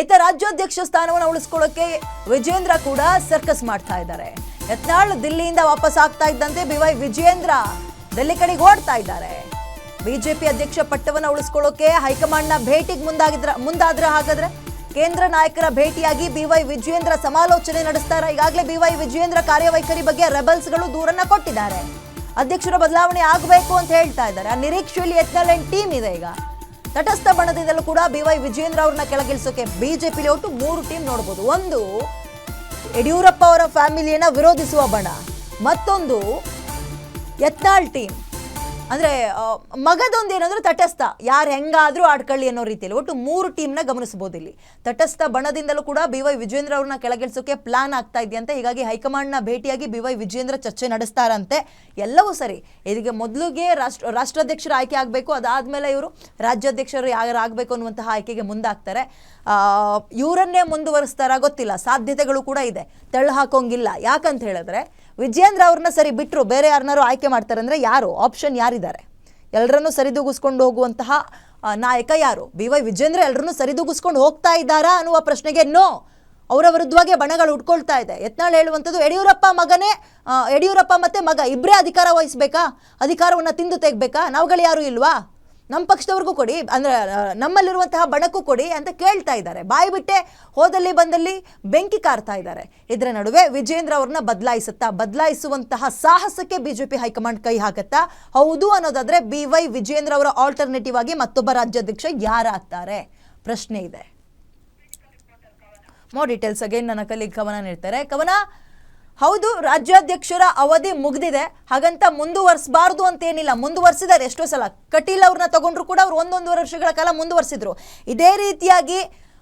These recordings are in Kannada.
ಇತ್ತ ರಾಜ್ಯಾಧ್ಯಕ್ಷ ಸ್ಥಾನವನ್ನು ಉಳಿಸ್ಕೊಳ್ಳೋಕೆ ವಿಜೇಂದ್ರ ಕೂಡ ಸರ್ಕಸ್ ಮಾಡ್ತಾ ಇದ್ದಾರೆ. ಯತ್ನಾಳ್ ದಿಲ್ಲಿಯಿಂದ ವಾಪಸ್ ಆಗ್ತಾ ಇದ್ದಂತೆ ಬಿ ವೈ ವಿಜೇಂದ್ರ ಡೆಲ್ಲಿ ಕಡೆಗೆ ಓಡ್ತಾ ಇದ್ದಾರೆ. ಬಿಜೆಪಿ ಅಧ್ಯಕ್ಷ ಪಟ್ಟವನ್ನು ಉಳಿಸ್ಕೊಳ್ಳೋಕೆ ಹೈಕಮಾಂಡ್ನ ಭೇಟಿಗೆ ಮುಂದಾಗಿದ್ರ ಮುಂದಾದ್ರೆ ಹಾಗಾದ್ರೆ ಕೇಂದ್ರ ನಾಯಕರ ಭೇಟಿಯಾಗಿ ಬಿ ವೈ ವಿಜೇಂದ್ರ ಸಮಾಲೋಚನೆ ನಡೆಸ್ತಾರೆ. ಈಗಾಗಲೇ ಬಿ ವೈ ವಿಜೇಂದ್ರ ಕಾರ್ಯವೈಖರಿ ಬಗ್ಗೆ ರೆಬಲ್ಸ್ಗಳು ದೂರನ್ನ ಕೊಟ್ಟಿದ್ದಾರೆ. ಅಧ್ಯಕ್ಷರ ಬದಲಾವಣೆ ಆಗಬೇಕು ಅಂತ ಹೇಳ್ತಾ ಇದ್ದಾರೆ. ಆ ನಿರೀಕ್ಷೆಯಲ್ಲಿ ಯತ್ನಾಳ್ ಟೀಮ್ ಇದೆ ಈಗ. ತಟಸ್ಥ ಬಣದಿಂದಲೂ ಕೂಡ ಬಿ ವೈ ವಿಜೇಂದ್ರ ಅವ್ರನ್ನ ಕೆಳಗಿಳಿಸೋಕೆ ಬಿಜೆಪಿ ಒಟ್ಟು ಮೂರು ಟೀಮ್ ನೋಡಬಹುದು ಒಂದು ಯಡಿಯೂರಪ್ಪ ಅವರ ಫ್ಯಾಮಿಲಿಯನ್ನ ವಿರೋಧಿಸುವ ಬಣ, ಮತ್ತೊಂದು ಯತ್ನಾಳ್ ಟೀಮ್ ಅಂದ್ರೆ ಮಗದೊಂದು ಏನಂದ್ರೆ ತಟಸ್ಥ. ಯಾರು ಹೆಂಗಾದ್ರೂ ಆಡ್ಕೊಳ್ಳಿ ಅನ್ನೋ ರೀತಿಯಲ್ಲಿ. ಒಟ್ಟು ಮೂರು ಟೀಮ್ನ ಗಮನಿಸಬಹುದು ಇಲ್ಲಿ. ತಟಸ್ಥ ಬಣದಿಂದಲೂ ಕೂಡ ಬಿ ವೈ ವಿಜೇಂದ್ರ ಅವ್ರನ್ನ ಕೆಳಗಿಳಿಸೋಕೆ ಪ್ಲಾನ್ ಆಗ್ತಾ ಇದೆಯಂತೆ. ಹೀಗಾಗಿ ಹೈಕಮಾಂಡ್ನ ಭೇಟಿಯಾಗಿ ಬಿ ವೈ ವಿಜೇಂದ್ರ ಚರ್ಚೆ ನಡೆಸ್ತಾರಂತೆ. ಎಲ್ಲವೂ ಸರಿ. ಇದಕ್ಕೆ ಮೊದಲಿಗೆ ರಾಷ್ಟ್ರ, ರಾಷ್ಟ್ರಾಧ್ಯಕ್ಷರ ಆಯ್ಕೆ ಆಗಬೇಕು. ಅದಾದ್ಮೇಲೆ ಇವರು ರಾಜ್ಯಾಧ್ಯಕ್ಷರು ಯಾರು ಆಗಬೇಕು ಅನ್ನುವಂತಹ ಆಯ್ಕೆಗೆ ಮುಂದಾಗ್ತಾರೆ. ಇವರನ್ನೇ ಮುಂದುವರಿಸ್ತಾರ ಗೊತ್ತಿಲ್ಲ. ಸಾಧ್ಯತೆಗಳು ಕೂಡ ಇದೆ. ತಳ್ಳು ಹಾಕೋಂಗಿಲ್ಲ. ಯಾಕಂತ ಹೇಳಿದ್ರೆ ವಿಜೇಂದ್ರ ಅವ್ರನ್ನ ಸರಿ ಬಿಟ್ಟರು ಬೇರೆ ಯಾರನ್ನಾರು ಆಯ್ಕೆ ಮಾಡ್ತಾರೆ ಅಂದರೆ ಯಾರು? ಆಪ್ಷನ್ ಯಾರಿದ್ದಾರೆ? ಎಲ್ಲರನ್ನೂ ಸರಿದೂಗಿಸ್ಕೊಂಡು ಹೋಗುವಂತಹ ನಾಯಕ ಯಾರು? ಬಿ ವೈ ವಿಜೇಂದ್ರ ಎಲ್ಲರನ್ನೂ ಸರಿದೂಗಿಸ್ಕೊಂಡು ಹೋಗ್ತಾ ಇದ್ದಾರಾ ಅನ್ನುವ ಪ್ರಶ್ನೆಗೆ ನೋ ಅವರ ವಿರುದ್ಧವಾಗಿ ಬಣಗಳು ಉಟ್ಕೊಳ್ತಾ ಇದೆ. ಯತ್ನಾಳ್ ಹೇಳುವಂಥದ್ದು, ಯಡಿಯೂರಪ್ಪ ಮಗನೇ ಯಡಿಯೂರಪ್ಪ ಮತ್ತು ಮಗ. ಇಬ್ಬರೇ ಅಧಿಕಾರ ವಹಿಸ್ಬೇಕಾ? ಅಧಿಕಾರವನ್ನು ತಿಂದು ತೆಗ್ಬೇಕಾ? ನಾವುಗಳು ಯಾರು ಇಲ್ವಾ? ನಮ್ಮ ಪಕ್ಷದವ್ರಿಗೂ ಕೊಡಿ, ಅಂದ್ರೆ ನಮ್ಮಲ್ಲಿರುವಂತಹ ಬಣಕ್ಕೂ ಕೊಡಿ ಅಂತ ಕೇಳ್ತಾ ಇದ್ದಾರೆ. ಬಾಯಿ ಬಿಟ್ಟೆ ಹೋದಲ್ಲಿ ಬಂದಲ್ಲಿ ಬೆಂಕಿ ಕಾರ್ತಾ ಇದ್ದಾರೆ. ಇದರ ನಡುವೆ ವಿಜೇಂದ್ರ ಅವ್ರನ್ನ ಬದಲಾಯಿಸುತ್ತಾ, ಬದಲಾಯಿಸುವಂತಹ ಸಾಹಸಕ್ಕೆ ಬಿಜೆಪಿ ಹೈಕಮಾಂಡ್ ಕೈ ಹಾಕುತ್ತಾ? ಹೌದು ಅನ್ನೋದಾದರೆ ಬಿ ವೈ ವಿಜೇಂದ್ರ ಅವರ ಆಲ್ಟರ್ನೇಟಿವ್ ಆಗಿ ಮತ್ತೊಬ್ಬ ರಾಜ್ಯಾಧ್ಯಕ್ಷ ಯಾರಾಗ್ತಾರೆ? ಪ್ರಶ್ನೆ ಇದೆ. ಮೋರ್ ಡೀಟೇಲ್ಸ್ ಅಗೇನ್ ನನ್ನ ಕಲಿ ಕವನ ನೀಡ್ತಾರೆ. ಕವನ ಹೌದು, ರಾಜ್ಯಾಧ್ಯಕ್ಷರ ಅವಧಿ ಮುಗ್ದಿದೆ. ಹಾಗಂತ ಮುಂದುವರಿಸಬಾರ್ದು ಅಂತ ಏನಿಲ್ಲ ಮುಂದುವರಿಸಿದ್ದಾರೆ. ಎಷ್ಟೋ ಸಲ ಕಟೀಲ್ ಅವ್ರನ್ನ ತಗೊಂಡ್ರು ಕೂಡ ಅವ್ರು ಒಂದೊಂದು ವರ್ಷಗಳ ಕಾಲ ಮುಂದುವರ್ಸಿದ್ರು. ಇದೇ ರೀತಿಯಾಗಿ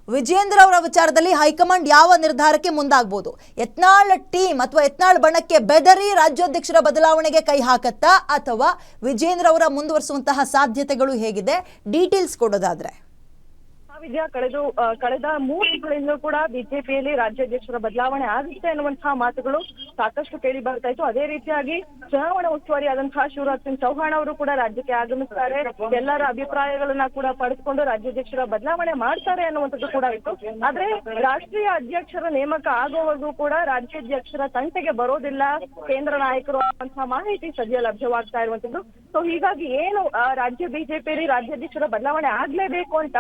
ವಿಜೇಂದ್ರ ಅವರ ವಿಚಾರದಲ್ಲಿ ಹೈಕಮಾಂಡ್ ಯಾವ ನಿರ್ಧಾರಕ್ಕೆ ಮುಂದಾಗ್ಬೋದು? ಯತ್ನಾಳ್ ಟೀಮ್ ಅಥವಾ ಯತ್ನಾಳ್ ಬಣಕ್ಕೆ ಬೆದರಿ ರಾಜ್ಯಾಧ್ಯಕ್ಷರ ಬದಲಾವಣೆಗೆ ಕೈ ಹಾಕತ್ತಾ ಅಥವಾ ವಿಜೇಂದ್ರ ಅವರ ಮುಂದುವರಿಸುವಂತಹ ಸಾಧ್ಯತೆಗಳು ಹೇಗಿದೆ? ಡೀಟೇಲ್ಸ್ ಕೊಡೋದಾದ್ರೆ. ವಿದ್ಯಾ ಕಳೆದು ಕಳೆದ ಮೂರು ತಿಂಗಳಿಂದ ಕೂಡ ಬಿಜೆಪಿಯಲ್ಲಿ ರಾಜ್ಯಾಧ್ಯಕ್ಷರ ಬದಲಾವಣೆ ಆಗುತ್ತೆ ಅನ್ನುವಂತಹ ಮಾತುಗಳು ಸಾಕಷ್ಟು ಕೇಳಿ ಬರ್ತಾ ಇತ್ತು. ಅದೇ ರೀತಿಯಾಗಿ ಚುನಾವಣಾ ಉಸ್ತುವಾರಿ ಆದಂತಹ ಶಿವರಾಜ್ ಸಿಂಗ್ ಚೌಹಾಣ್ ಅವರು ಕೂಡ ರಾಜ್ಯಕ್ಕೆ ಆಗಮಿಸ್ತಾರೆ. ಎಲ್ಲರ ಅಭಿಪ್ರಾಯಗಳನ್ನ ಕೂಡ ಪಡೆದುಕೊಂಡು ರಾಜ್ಯಾಧ್ಯಕ್ಷರ ಬದಲಾವಣೆ ಮಾಡ್ತಾರೆ ಅನ್ನುವಂಥದ್ದು ಕೂಡ ಇತ್ತು. ಆದ್ರೆ ರಾಷ್ಟ್ರೀಯ ಅಧ್ಯಕ್ಷರ ನೇಮಕ ಆಗುವವರೆಗೂ ಕೂಡ ರಾಜ್ಯಾಧ್ಯಕ್ಷರ ತಂಟೆಗೆ ಬರೋದಿಲ್ಲ. ಕೇಂದ್ರ ನಾಯಕರು ಅನ್ನುವಂತಹ ಮಾಹಿತಿ ಸದ್ಯ ಲಭ್ಯವಾಗ್ತಾ ಇರುವಂತದ್ದು ಸೊ ಹೀಗಾಗಿ ಏನು ರಾಜ್ಯ ಬಿಜೆಪಿಯಲ್ಲಿ ರಾಜ್ಯಾಧ್ಯಕ್ಷರ ಬದಲಾವಣೆ ಆಗ್ಲೇಬೇಕು ಅಂತ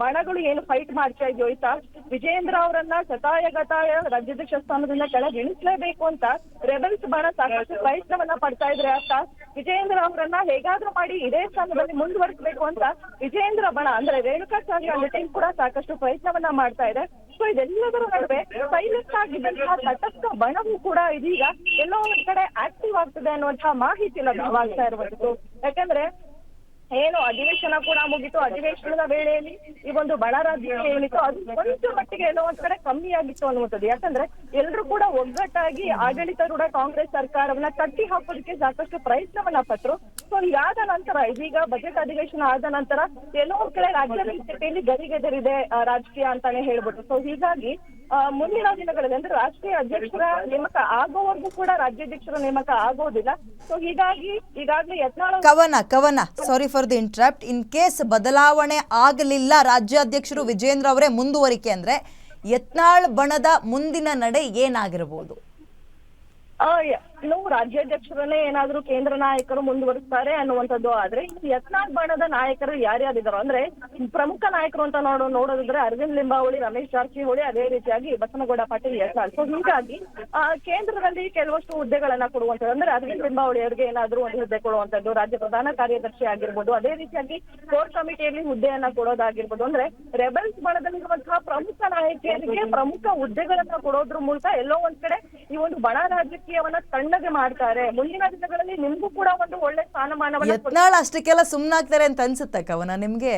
ಬಣಗಳು ಏನು ಫೈಟ್ ಮಾಡ್ತಾ ಇದೆಯೋ ಆಯ್ತಾ ವಿಜೇಂದ್ರ ಅವರನ್ನ ಶತಾಯ ಗತಾಯ ರಾಜ್ಯಾಧ್ಯಕ್ಷ ಸ್ಥಾನದಿಂದ ಕೆಳಗಿಳಿಸಲೇಬೇಕು ಅಂತ ರೆಬಲ್ಸ್ ಬಣ ಸಾಕಷ್ಟು ಪ್ರಯತ್ನವನ್ನ ಪಡ್ತಾ ಇದ್ರೆ ಅಂತ ವಿಜೇಂದ್ರ ಅವರನ್ನ ಹೇಗಾದ್ರೂ ಮಾಡಿ ಇದೇ ಸ್ಥಾನದಲ್ಲಿ ಮುಂದುವರಿಸಬೇಕು ಅಂತ ವಿಜೇಂದ್ರ ಬಣ, ಅಂದ್ರೆ ರೇಣುಕಾಚಾರ್ಯ ಟೀಮ್ ಕೂಡ ಸಾಕಷ್ಟು ಪ್ರಯತ್ನವನ್ನ ಮಾಡ್ತಾ ಇದೆ. ಸೊ ಇದೆಲ್ಲದರ ನಡುವೆ ಸೈಲೆಂಟ್ ಆಗಿದ್ದಂತಹ ತಟಸ್ಥ ಬಣವು ಕೂಡ ಇದೀಗ ಎಲ್ಲೋ ಒಂದ್ ಕಡೆ ಆಕ್ಟಿವ್ ಆಗ್ತದೆ ಅನ್ನುವಂತಹ ಮಾಹಿತಿ ಲಭ್ಯವಾಗ್ತಾ ಇರುವಂತದ್ದು ಯಾಕಂದ್ರೆ ಏನು ಅಧಿವೇಶನ ಕೂಡ ಮುಗಿತು. ಅಧಿವೇಶನದ ವೇಳೆಯಲ್ಲಿ ಈ ಒಂದು ಬಡ ರಾಜಕೀಯ ಏನಿತ್ತು ಅದು ಕೊಂಚ ಮಟ್ಟಿಗೆ ಏನೋ ಒಂದ್ ಕಡೆ ಕಮ್ಮಿ ಆಗಿತ್ತು ಅನ್ನುವಂಥದ್ದು. ಯಾಕಂದ್ರೆ ಎಲ್ರು ಕೂಡ ಒಗ್ಗಟ್ಟಾಗಿ ಆಡಳಿತಾರೂಢ ಕಾಂಗ್ರೆಸ್ ಸರ್ಕಾರವನ್ನ ಕಟ್ಟಿ ಹಾಕೋದಕ್ಕೆ ಸಾಕಷ್ಟು ಪ್ರಯತ್ನವನ್ನ ಪಟ್ರು. ಸೊ ಇದಾದ ನಂತರ, ಇದೀಗ ಬಜೆಟ್ ಅಧಿವೇಶನ ಆದ ನಂತರ ಎಲ್ಲೋ ಒಂದ್ ಕಡೆ ರಾಜ್ಯ ಬಿಜೆಪಿಯಲ್ಲಿ ಗರಿಗೆದರಿದೆ ರಾಜಕೀಯ ಅಂತಾನೆ ಹೇಳ್ಬಿಟ್ಟು. ಸೊ ಹೀಗಾಗಿ ಮುಂದಿನ ದಿನಗಳಲ್ಲಿ ಅಂದ್ರೆ ರಾಷ್ಟ್ರೀಯ ಅಧ್ಯಕ್ಷರ ನೇಮಕ ಆಗೋವರೆಗೂ ಕೂಡ ರಾಜ್ಯಾಧ್ಯಕ್ಷರ ನೇಮಕ ಆಗೋದಿಲ್ಲ. ಸೊ ಹೀಗಾಗಿ ಈಗಾಗಲೇ ಯತ್ನಾಳ ಕವನ ಕವನ. Sorry for the interrupt in case ಬದಲಾವಣೆ ಆಗಲಿಲ್ಲ, ರಾಜ್ಯಾಧ್ಯಕ್ಷರು ವಿಜೇಂದ್ರ ಅವರೇ ಮುಂದುವರಿಕೆ ಅಂದ್ರೆ ಯತ್ನಾಳ್ ಬಣದ ಮುಂದಿನ ನಡೆ ಏನಾಗಿರಬಹುದು ರಾಜ್ಯಾಧ್ಯಕ್ಷರನ್ನೇ ಏನಾದ್ರೂ ಕೇಂದ್ರ ನಾಯಕರು ಮುಂದುವರಿಸ್ತಾರೆ ಅನ್ನುವಂಥದ್ದು ಆದ್ರೆ ಯತ್ನಾಳ್ ಬಣದ ನಾಯಕರು ಯಾರ್ಯಾರಿದಾರೋ ಅಂದ್ರೆ ಪ್ರಮುಖ ನಾಯಕರು ಅಂತ ನೋಡೋ ನೋಡೋದಿದ್ರೆ ಅರವಿಂದ್ ಲಿಂಬಾವಳಿ ರಮೇಶ್ ಜಾರಕಿಹೊಳಿ ಅದೇ ರೀತಿಯಾಗಿ ಬಸನಗೌಡ ಪಾಟೀಲ್ ಯತ್ನಾಳ್. ಸೊ ಹೀಗಾಗಿ ಆ, ಕೇಂದ್ರದಲ್ಲಿ ಕೆಲವಷ್ಟು ಹುದ್ದೆಗಳನ್ನ ಕೊಡುವಂಥದ್ದು ಅಂದ್ರೆ ಅರವಿಂದ್ ಲಿಂಬಾವಳಿ ಅವರಿಗೆ ಏನಾದ್ರೂ ಒಂದು ಹುದ್ದೆ ಕೊಡುವಂಥದ್ದು ರಾಜ್ಯ ಪ್ರಧಾನ ಕಾರ್ಯದರ್ಶಿ ಆಗಿರ್ಬೋದು ಅದೇ ರೀತಿಯಾಗಿ ಕೋರ್ ಕಮಿಟಿಯಲ್ಲಿ ಹುದ್ದೆಯನ್ನ ಕೊಡೋದಾಗಿರ್ಬೋದು ಅಂದ್ರೆ ರೆಬಲ್ಸ್ ಬಣದಲ್ಲಿರುವಂತಹ ಪ್ರಮುಖ ನಾಯಕಿಯರಿಗೆ ಪ್ರಮುಖ ಹುದ್ದೆಗಳನ್ನ ಕೊಡೋದ್ರ ಮೂಲಕ ಎಲ್ಲೋ ಒಂದ್ ಕಡೆ ಈ ಒಂದು ಬಣ ರಾಜಕೀಯವನ್ನ ತಣ್ಣಗೆ ಮಾಡ್ತಾರೆ. ಮುಂದಿನ ದಿನಗಳಲ್ಲಿ ನಿಮ್ಗೂ ಕೂಡ ಒಂದು ಒಳ್ಳೆ ಸ್ಥಾನಮಾನವನ್ನ ಯತ್ನಾಳ ಅಷ್ಟಕ್ಕೆಲ್ಲ ಸುಮ್ನಾಗ್ತಾರೆ ಅಂತ ಅನ್ಸುತ್ತೆ ಕವನ ನಿಮ್ಗೆ?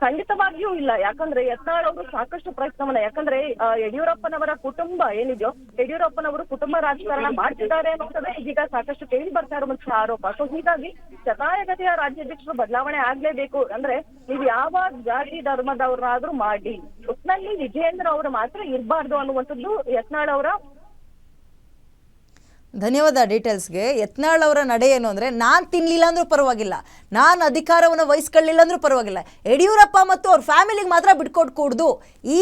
ಖಂಡಿತವಾಗಿಯೂ ಇಲ್ಲ. ಯಾಕಂದ್ರೆ ಯತ್ನಾಳ್ ಅವರು ಸಾಕಷ್ಟು ಪ್ರಯತ್ನವನ್ನ ಯಾಕಂದ್ರೆ ಆ, ಯಡಿಯೂರಪ್ಪನವರ ಕುಟುಂಬ ಏನಿದೆಯೋ ಯಡಿಯೂರಪ್ಪನವರು ಕುಟುಂಬ ರಾಜಕಾರಣ ಮಾಡ್ತಿದ್ದಾರೆ ಅನ್ನೋದೇ ಇದೀಗ ಸಾಕಷ್ಟು ಕೇಳಿ ಬರ್ತಾ ಇರುವಂತಹ ಆರೋಪ. ಸೊ ಹೀಗಾಗಿ ಶತಾಯಗತಿಯ ರಾಜ್ಯಾಧ್ಯಕ್ಷರು ಬದಲಾವಣೆ ಆಗ್ಲೇಬೇಕು. ಅಂದ್ರೆ ನೀವು ಯಾವ ಜಾತಿ ಧರ್ಮದವ್ರನ್ನಾದ್ರೂ ಮಾಡಿ ಒಟ್ನಲ್ಲಿ ವಿಜಯೇಂದ್ರ ಅವರು ಮಾತ್ರ ಇರಬಾರ್ದು ಅನ್ನುವಂಥದ್ದು ಯತ್ನಾಳ್ ಅವರ ಧನ್ಯವಾದ ಡೀಟೇಲ್ಸ್ಗೆ. ಯತ್ನಾಳ್ ಅವರ ನಡೆ ಏನು ಅಂದರೆ, ನಾನು ತಿನ್ನಲಿಲ್ಲ ಅಂದರೂ ಪರವಾಗಿಲ್ಲ. ನಾನು ಅಧಿಕಾರವನ್ನು ವಹಿಸ್ಕೊಳ್ಳಿಲ್ಲ ಅಂದರೂ ಪರವಾಗಿಲ್ಲ. ಯಡಿಯೂರಪ್ಪ ಮತ್ತು ಅವ್ರ ಫ್ಯಾಮಿಲಿಗೆ ಮಾತ್ರ ಬಿಟ್ಕೊಟ್ಟು ಕೂಡ್ದು ಈ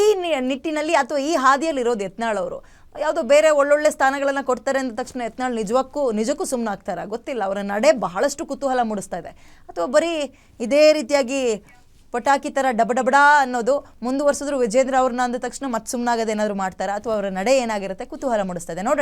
ನಿಟ್ಟಿನಲ್ಲಿ ಅಥವಾ ಈ ಹಾದಿಯಲ್ಲಿ ಇರೋದು ಯತ್ನಾಳ್ ಅವರು. ಯಾವುದೋ ಬೇರೆ ಒಳ್ಳೊಳ್ಳೆ ಸ್ಥಾನಗಳನ್ನು ಕೊಡ್ತಾರೆ ಅಂದ ತಕ್ಷಣ ಯತ್ನಾಳ್ ನಿಜಕ್ಕೂ ನಿಜಕ್ಕೂ ಸುಮ್ಮನಾಗ್ತಾರೆ ಗೊತ್ತಿಲ್ಲ. ಅವರ ನಡೆ ಬಹಳಷ್ಟು ಕುತೂಹಲ ಮೂಡಿಸ್ತಾ ಇದೆ. ಅಥವಾ ಬರೀ ಇದೇ ರೀತಿಯಾಗಿ ಪಟಾಕಿ ಥರ ಡಬಡಬಡ ಅನ್ನೋದು ಮುಂದುವರ್ಸಿದ್ರು ವಿಜೇಂದ್ರ ಅವ್ರನ್ನ ಅಂದ ತಕ್ಷಣ ಮತ್ತೆ ಏನಾದರೂ ಮಾಡ್ತಾರಾ? ಅಥವಾ ಅವರ ನಡೆ ಏನಾಗಿರುತ್ತೆ ಕುತೂಹಲ ಮೂಡಿಸ್ತಾ ಇದೆ. ನೋಡೋಣ